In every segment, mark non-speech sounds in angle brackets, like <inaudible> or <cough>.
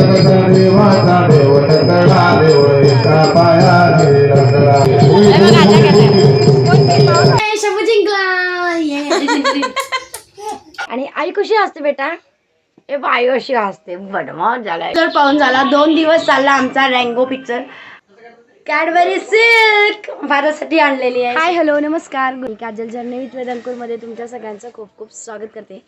देवाचा देव देव एका जिंकला आणि आई कशी असते बेटा? ए बाई अशी असते? बडमॉट झाला तर पाहून झाला दोन दिवस चालला आमचा रँगो पिक्चर कॅडबरी सिल्क भारतसाठी आणलेली आहे. हाय हॅलो नमस्कार. मी काजल जर्ने विथ वेदनपूरमध्ये तुमच्या सगळ्यांचं खूप खूप स्वागत करते.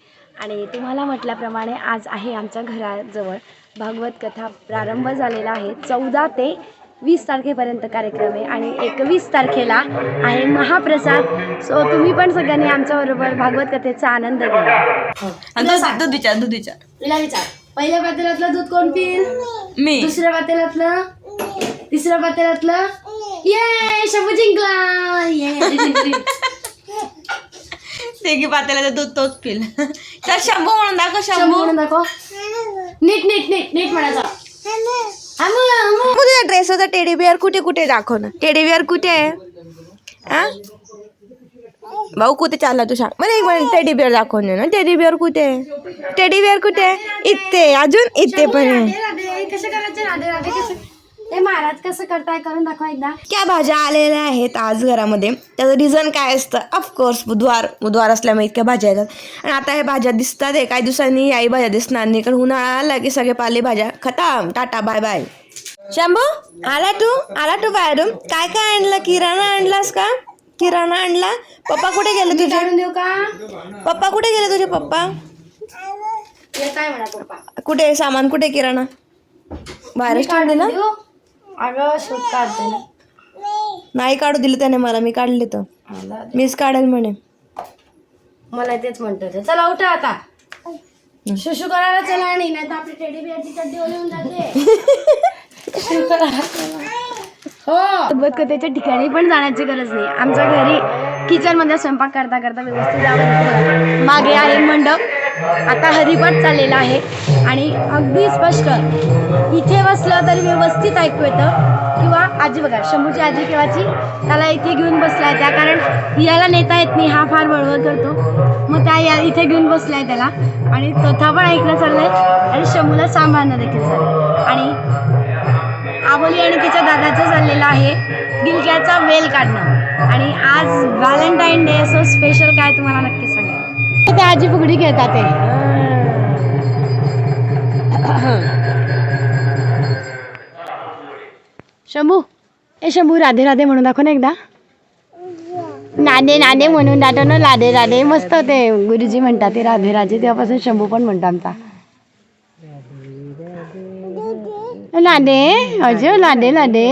आणि तुम्हाला म्हटल्याप्रमाणे आज आहे आमच्या घराजवळ भागवत कथा प्रारंभ झालेला आहे. चौदा ते वीस तारखेपर्यंत कार्यक्रम आहे आणि एकवीस तारखेला आहे महाप्रसाद. सो तुम्ही पण सगळ्यांनी आमच्याबरोबर भागवत कथेचा आनंद घ्या. दूध विचार दूध विचार. पहिल्या पातेल्यातलं दूध कोण पिईल? मी. दुसऱ्या पातेल्यातलं तिसऱ्या पातेल्यातलं ये शंभू जिंकला. ये तेगी पातेला दूध तोच पिल. तर शंभू म्हणून दाखव शंभू शंभू. म्हणून दाखव. नीट नीट नीट नीट म्हणायचं. तुझ्या ड्रेस होता टेडी बिअर कुठे कुठे दाखव ना. टेडी बिअर कुठे आहे? हा भाऊ कुठे चालला तू सांग मला एक मिनिट टेडी बिअर दाखव ना. टेडी बिअर कुठे आहे? टेडी बिअर कुठे आहे? इथे अजून इथे पण आहे. राधे राधे कसं करायचं? राधे राधे कसं ते महाराज कसं करताय करून दाखवा एकदा. क्या भाज्या आलेल्या आहेत आज घरामध्ये? त्याचं रिझन काय असतं? ऑफकोर्स बुधवार बुधवार असल्यामुळे इतक्या भाज्या येतात. आणि आता हे भाज्या दिसतात आहे काही दिवसांनी याही भाज्या दिसणार नाही. कारण उन्हाळा आला की सगळे पालेभाज्या खताम. टाटा बाय बाय शंभू आला तू? आला तू बाहेरून? काय काय आणलं? किराणा आणलास का? किराणा आणला? पप्पा कुठे गेले तुझे? काढून देऊ का? पप्पा कुठे गेले तुझे पप्पा? हे काय म्हणा पप्पा. कुठे? सामान कुठे किराणा? बाहेरच ठेवून दिलं देऊ? अगं शोध काढते ना. नाही काढू दिलं त्याने मला मी काढले तर. मला मीच काढेल म्हणे. मला तेच म्हणतो ते. चला उठा आता. शुशू करायला चला आणि नाही तर आपली टेडी बिअरची चड्डी ओली होऊन जाते. शुशू करायला चला. हो. कथेच्या ठिकाणी पण जाण्याची गरज नाही. आमच्या घरी किचनमध्ये स्वयंपाक करता करता व्यवस्थित आवाज येतो. मागे आहे मंडप. आता हरिपाठ चाललेला आहे. आणि अगदी स्पष्ट इथे बसलं तरी व्यवस्थित ऐकू येतं. किंवा आजी बघा शंभूची आजी केव्हाची? त्याला इथे घेऊन बसलाय त्या. कारण याला नेता येत नाही हा फार वळवत करतो मग त्या या इथे घेऊन बसलाय त्याला. आणि तथा पण ऐकणं चाललंय. आणि शंभूला सांभाळणं देखील चाललंय. आणि आबोली आणि तिच्या दादाचं चाललेलं आहे गिलक्याचा वेल काढणं. आणि आज व्हॅलेंटाईन डे असं स्पेशल काय तुम्हाला नक्की सांग ते आजी फुगडी घेतात ते. शंभू ए शंभू राधे राधे म्हणून दाखव ना एकदा. नादे नादे म्हणून दाटव ना राधे राधे. मस्त ते गुरुजी म्हणतात ते राधे राजे तेव्हापासून शंभू पण म्हणतो आमचा. लादे अजय लादे लादे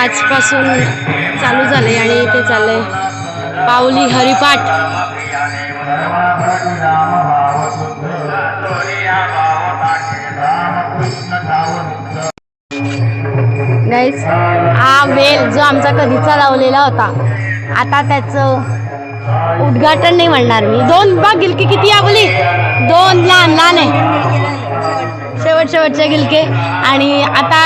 आजपासून चालू झालंय आणि इथे चाललंय पाऊली हरिपाठ. गाईस हा वेल जो आमचा कधीचा लावलेला होता. आता त्याचं उद्घाटन नाही म्हणणार मी. दोन बघ गिलके किती आपली दोन लहान लहान आहे. शेवट शेवटचे गिलके. आणि आता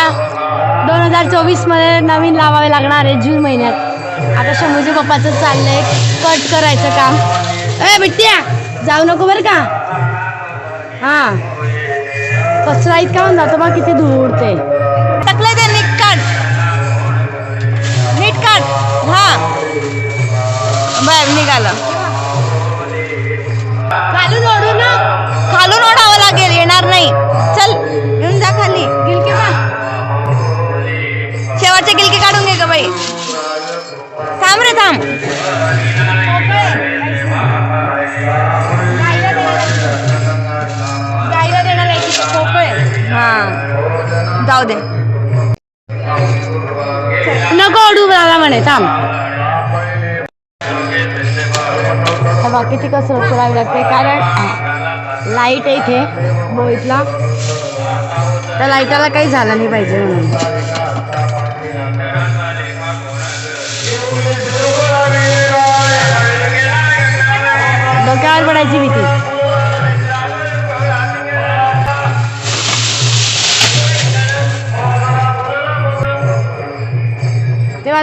दोन हजार चोवीसमध्ये नवीन लावावे लागणार आहे जून महिन्यात. आता शंभूजी पप्पाचं चाललंय. कट करायचं काम. ए बिट्ट्या जाऊ नको बरं का? हां. कचरा इतका होऊन जातो बा किती धूळ उडते. टाकलंय ते नीट काढ. नीट काढ. हा. बर निघालं. खालून ओढू ना. खालून ओढावं लागेल येणार नाही. चल येऊन जा खाली. गिलके पा शेवटचे गिलके काढून घे ग बाई. थांब रे थांब. हा. जाऊ दे. नको ओढू मला म्हणे थांब. बाकीची कसरत करावी लागते कारण लाइट आहे इथे बोईतला. त्या लाईटाला काही झालं नाही पाहिजे म्हणून. डोक्यावर पडायची भीती.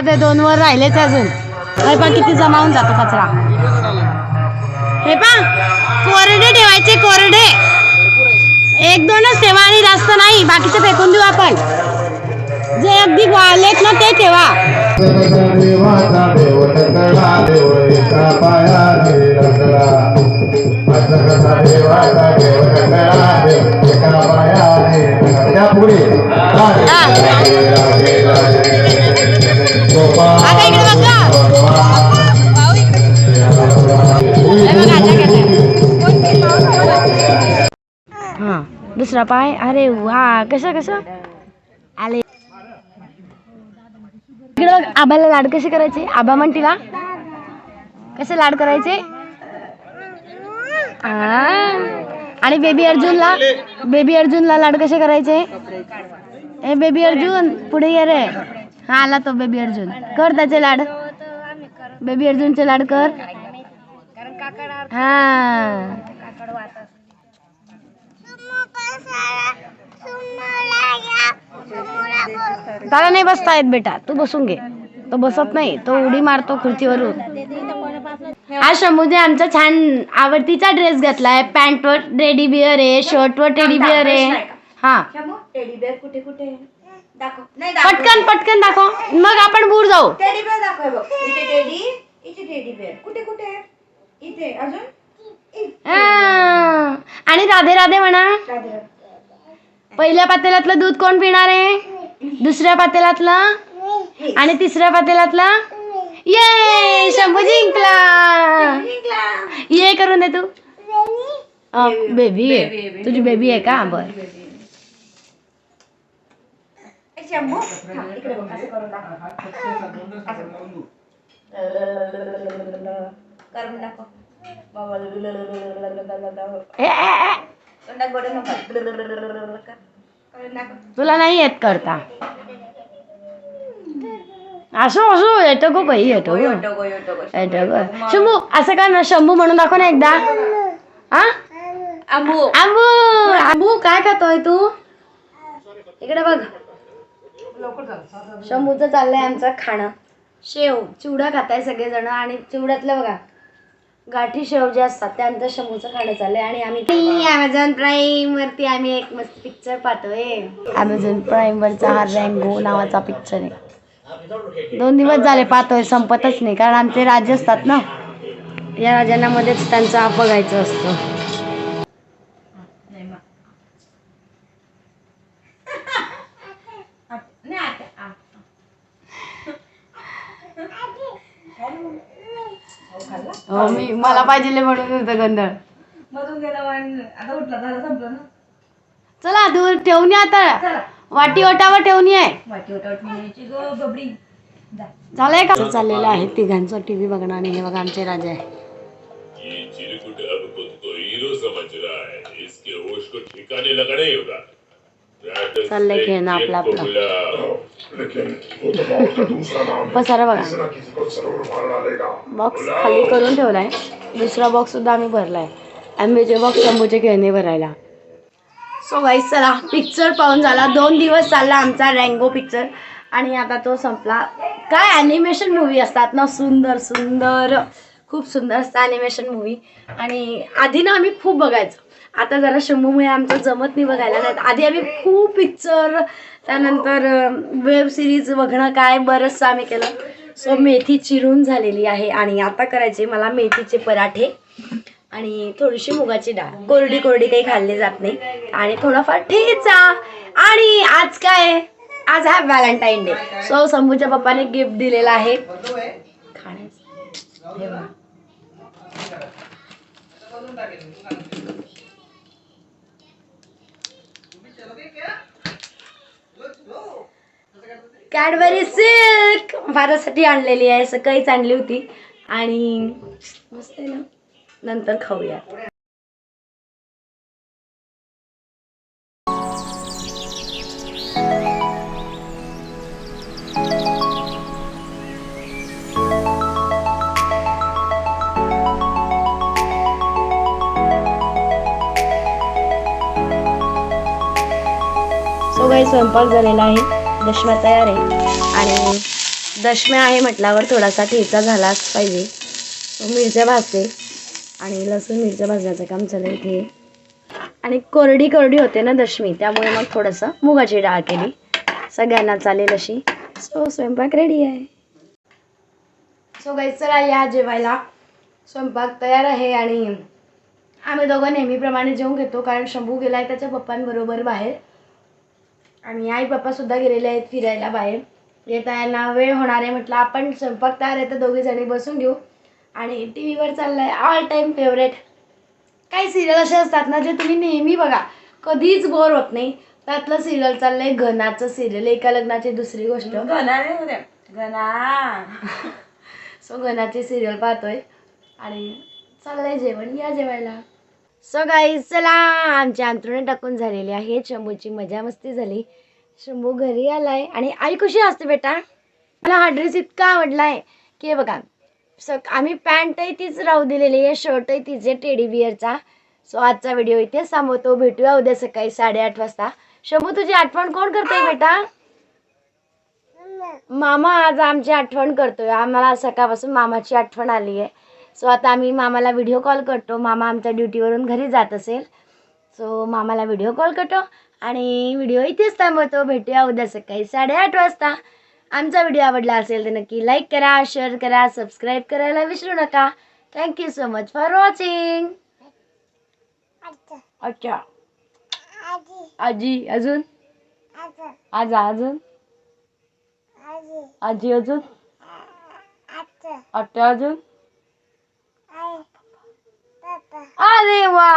ते दोन वर राहिलेच अजून हे पण किती जमा होऊन जातो कचरा हे पा कोरडे ठेवायचे कोरडे एक दोनच ठेवा आणि जास्त नाही बाकीचे फेकून देऊ आपण जे अगदी वाळलेत ना ते ठेवा पाय अरे वा कसं कसं? आले. इकडे बघ आबाला लाड कसे करायचे? आबा म्हण कसे लाड करायचे? आणि बेबी अर्जुनला बेबी अर्जुनला लाड कसे करायचे? ए बेबी अर्जुन पुढे ये रे. हा आला तो बेबी अर्जुन. कर त्याचे लाड. बेबी अर्जुनचे लाड कर. हा. त्याला नाही बसता येत बेटा. तू बसून घे. तो बसत नाही. तो उडी मारतो खुर्चीवरून. आज शंभूने आमचा छान आवडतीचा ड्रेस घातलाय. पॅन्ट वर टेडी बिअर आहे शर्ट वर टेडी बिअर आहे. हा. पटकन पटकन दाखव. मग आपण दूर जाऊ. टेडी बेअर दाखव टेडी टेडी बेअर कुठे कुठे? इथे अजून. आणि राधे राधे म्हणा. राधे राधे. पहिल्या पातेल्यातलं दूध कोण पिणार आहे? दुसऱ्या पातेल्यातलं आणि तिसऱ्या पातेल्यातलं ये शंभू जिंकला. ये करून दे तू. बेबी आहे. तुझी बेबी आहे का? बर. हा, करून दाखव. तुला नाही येत करता. असो असो येतो गो बाई येतो येतो गो. शंभू असं का ना शंभू म्हणून दाखव ना एकदा. हा आंबू. आंबू आंबू काय खातोय तू? इकडे बघ. शंभूचं चाललंय आमचं खाणं. शेव चिवडा खाताय सगळेजण आणि चिवड्यातलं बघा. गाठी शेव जे असतात त्यांचं शंभूचं खाणं चाललंय आणि आम्ही अमेझॉन प्राईम वरती आम्ही एक मस्त पिक्चर पाहतोय. अमेझॉन प्राईम वरचा हा रँगो नावाचा पिक्चर आहे. दोन दिवस झाले पाहतोय संपतच नाही कारण आमचे राज्य असतात ना. या राजांना मध्येच त्यांचं बघायचं असतं. हो मी मला पाहिजे म्हणून होतं गंधळ. मधून गेला वाण. आता उठला झालं संपलं ना? चला दूर ठेवून या आता. वाटी ओटावर ठेवून ये. वाटी ओटावट मिळायची गो बबडी जा. झालंय का? चाललेलं आहे तिघांचा टीव्ही बघणं आणि हे बघा आमचे राजा आहे. ये चिरकुट अब खुद को हीरो समझ रहा है इसके होश को ठिकाने लगाना ही होगा राक्षस चाललंय ने खेळणं आपलं आपलं. पसारा बघा. बॉक्स खाली करून ठेवलाय. दुसरा बॉक्स सुद्धा आम्ही भरलाय. आंब्याचे बॉक्स शंभूचे खेळणे भरायला. सो गाईस चला पिक्चर पाहून झाला. दोन दिवस चालला आमचा रँगो पिक्चर आणि आता तो संपला. काय ॲनिमेशन मूवी असतात ना? सुंदर सुंदर. खूप सुंदर असतं ॲनिमेशन मूवी आणि आधी ना आम्ही खूप बघायचो. आता जरा शंभूमुळे आमचं जमत नाही बघायला. नाही आधी आम्ही खूप पिक्चर त्यानंतर वेब सिरीज बघणं काय बरंचसं आम्ही केलं. सो मेथी चिरून झालेली आहे आणि आता करायचे मला मेथीचे पराठे आणि थोडीशी मुगाची डाळ. कोरडी कोरडी काही खाल्ली जात नाही. आणि थोडाफार ठेचा. आणि आज काय? आज हा व्हॅलेंटाईन डे सो शंभूच्या पप्पाने गिफ्ट दिलेला आहे. खाण्याचं हे बघा. कॅडबरी सिल्क माझ्यासाठी आणलेली आहे सकाळीच आणली होती. आणि मस्त आहे ना. नंतर खाऊया सो काही स्वयंपाक झालेला आहे. दशम्या तयार आहे. आणि दशम्या आहे म्हटल्यावर थोडासा ठेचा झालाच पाहिजे. मिरच्या भाजते. आणि लसूण मिरच्या भाजण्याचं काम चालू इथे. आणि कोरडी कोरडी होते ना दशमी त्यामुळे मग थोडंसं मुगाची डाळ केली. सगळ्यांना चालेल अशी. सो स्वयंपाक रेडी आहे. सो गाई चला या जेवायला. स्वयंपाक तयार आहे आणि आम्ही दोघं नेहमीप्रमाणे जेवून घेतो कारण शंभू गेला आहे त्याच्या पप्पांबरोबर बाहेर. आणि आई पप्पासुद्धा गेलेले आहेत फिरायला बाहेर. येता यांना वेळ होणार आहे म्हटलं आपण स्वयंपाक तयार आहे तर दोघी जणी बसून घेऊ. आणि टी व्हीवर चाललं आहे ऑल टाईम फेवरेट काही सिरियल असे असतात ना जे तुम्ही नेहमी बघा. कधीच बोर होत नाही. त्यातलं सिरियल चाललंय घनाचं सिरियल एका लग्नाची दुसरी गोष्ट. <laughs> सो घनाची सिरियल पाहतोय. आणि चाललंय जेवण. या जेवायला. सो गाई चला आमची अंतरुणे टाकून झालेली आहे शंभूची मजा मस्ती झाली. शंभू घरी आलाय आणि आई कशी असते बेटा? मला हा ड्रेस इतका आवडलाय की बघा स आम्ही पॅन्टही तीच राहू दिलेली आहे शर्टही तिचे टेडी बिअरचा सो आजचा व्हिडिओ इथेच थांबवतो. भेटूया उद्या सकाळी साडेआठ वाजता. शंभू तुझी आठवण कोण करतोय बेटा? मामा आज आमची आठवण करतोय. आम्हाला सकाळपासून मामाची आठवण आली आहे. सो आता आम्ही मामाला व्हिडिओ कॉल करतो. मामा आमच्या ड्युटीवरून घरी जात असेल. सो मामाला व्हिडिओ कॉल करतो आणि व्हिडिओ इथेच थांबवतो. भेटूया उद्या सकाळी साडेआठ वाजता. आमचा व्हिडिओ आवडला असेल तर नक्की लाईक करा शेअर करा सबस्क्राईब करायला विसरू नका. Thank you so much for watching अच्छा. आजी अजून? आजा अजून? आजी अजून? आत्या अजून? अरे वा